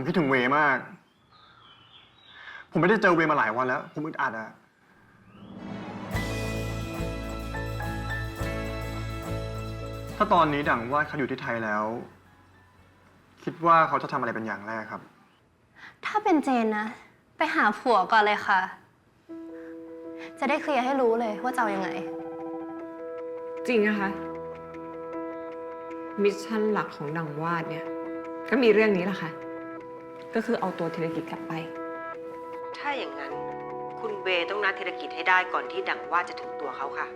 ผมคิดถึงเวมาก ผมไม่ได้เจอเวมาหลายวันแล้ว ผมอึดอัดอะถ้าตอนนี้ดังว่าเขาอยู่ที่ไทยแล้ว คิดว่าเขาจะทำอะไรเป็นอย่างแรกครับ ถ้าเป็นเจนนะ ไปหาผัวก่อนเลยค่ะ จะได้เคลียร์ให้รู้เลยว่าจะเอายังไง จริงนะคะ มิชชั่นหลักของดังวาดเนี่ย ก็มีเรื่องนี้แหละค่ะ ก็คือเอาตัวธีรกิจกลับไป ถ้าอย่างนั้น คุณเวย์ต้องนัดธีรกิจให้ได้ก่อนที่ดังว่าจะถึงตัวเขาค่ะ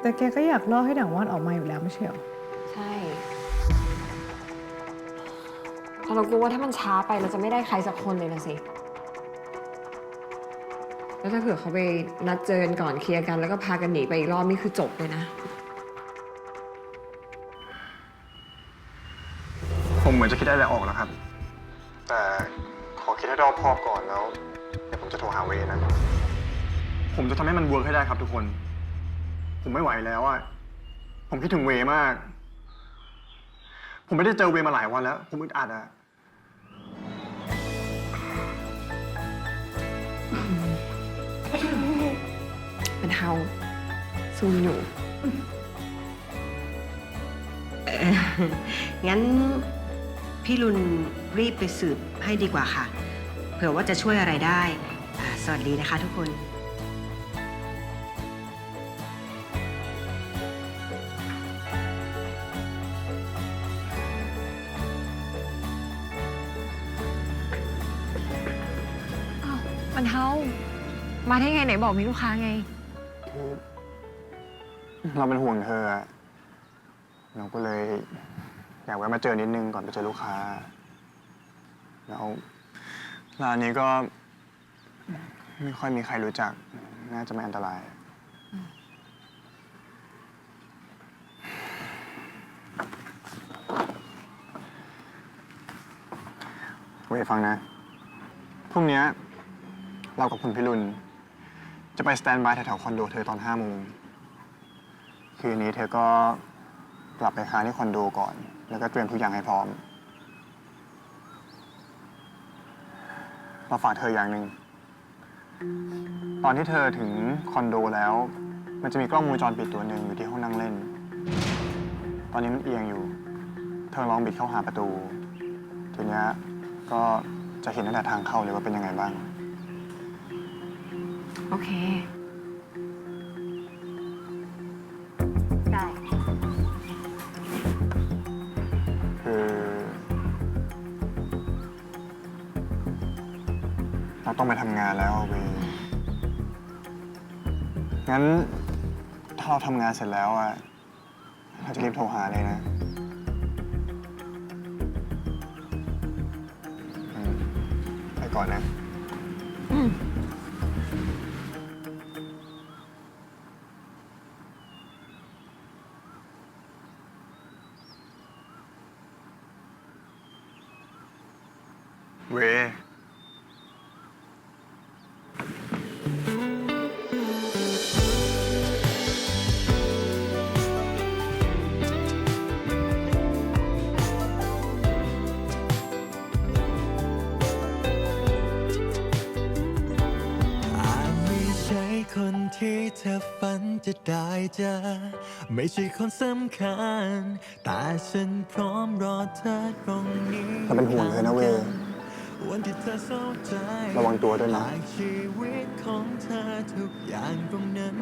แต่แกก็อยากล่อให้ดังวาดออกมาอยู่แล้วไม่ใช่เหรอ ใช่แต่เรากลัวว่าถ้ามันช้าไปเราจะไม่ได้ใครสักคนเลยนะสิ แล้วถ้าเผื่อเขาไปนัดเจอกันก่อนเคลียร์กันแล้วก็พากันหนีไปอีกรอบนี่คือจบเลยนะ ผมเหมือนจะคิดได้แล้วออกแล้วครับแต่ขอคิด ให้รอบคอบก่อนแล้ว เดี๋ยวผมจะโทรหาเวนะ ผมจะทำให้มันเวิร์กให้ได้ครับทุกคน ผมไม่ไหวแล้วอะผมคิดถึงเวมาก ผมไม่ได้เจอเวมาหลายวันแล้ว ผมอึดอัดอะเป็นเฮาซูมอยู่ งั้น พี่ลุนรีบไปสืบให้ดีกว่าค่ะ เผื่อว่าจะช่วยอะไรได้อ่าสวัสดีนะคะทุกคนอ้าวมันเฮามาได้ไงไหนบอกมีลูกค้าไง เราเป็นห่วงเธออะเราก็เลย อยากแวะมาเจอนิดนึงก่อนไปเจอลูกค้า แล้ว ร้านนี้ก็ ไม่ค่อยมีใครรู้จัก น่าจะไม่อันตราย เวยฟังนะ พรุ่งเนี้ยเรากับคุณพิรุณ จะไปสแตนบายแถวๆคอนโดเธอตอนห้าโมง คืนนี้เธอก็กลับไปค้างที่คอนโดก่อน แล้วก็เตรียมทุกอย่างให้พร้อม มาฝากเธออย่างหนึ่ง ตอนที่เธอถึงคอนโดแล้ว มันจะมีกล้องวงจรปิดตัวหนึ่งอยู่ที่ห้องนั่งเล่น ตอนนี้มันเอียงอยู่ เธอลองบิดเข้าหาประตู ทีเนี้ยก็จะเห็นตั้งแต่ทางเข้าเลยว่าเป็นยังไงบ้าง โอเค ต้องไปทำงานแล้วเวยงั้นถ้าเราทำงานเสร็จแล้วอะเราจะรีบโทรหาเลยนะอืมไปก่อนนะ อืมเว ที่เธอฝันจะได้เจอ ไม่ใช่คนสำคัญ แต่ฉันพร้อมรอเธอตรงนี้เราเป็นห่วงเธอนะเวยวันที่เธอเศร้าใจระวังตัวด้วยนะหลายชีวิตของเธอทุกอย่างตรงนั้น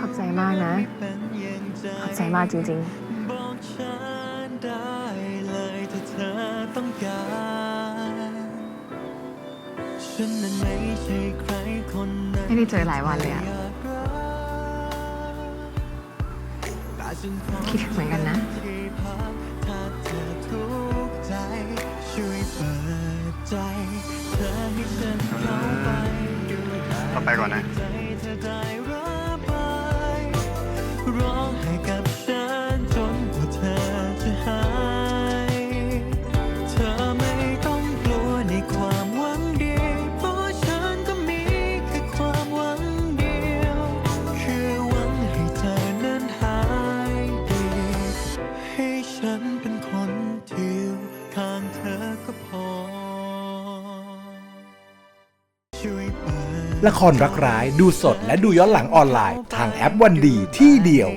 ขอบใจมากนะไม่เป็นอย่างใจ ขอบใจมากจริง บอกฉันได้เลยถ้าเธอต้องการ ฉันนั้นไม่ใช่ใครคนนั้นไม่ได้เจอหลายวันเลยอะ คิดถึงเหมือนกันนะที่พักถ้าเธอทุกข์ใจช่วยเปิดใจเธอให้ฉันเข้าไปดูแลเราไปก่อนนะ ละครรักร้ายดูสดและดูย้อนหลังออนไลน์ ทางแอปวันดีที่เดียว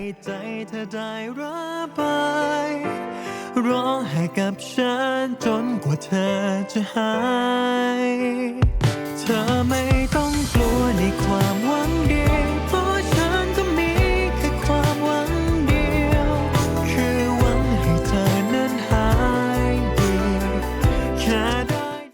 รอให้กับฉันจนกว่าเธอจะหาย เธอไม่ต้องกลัวในความหวังดี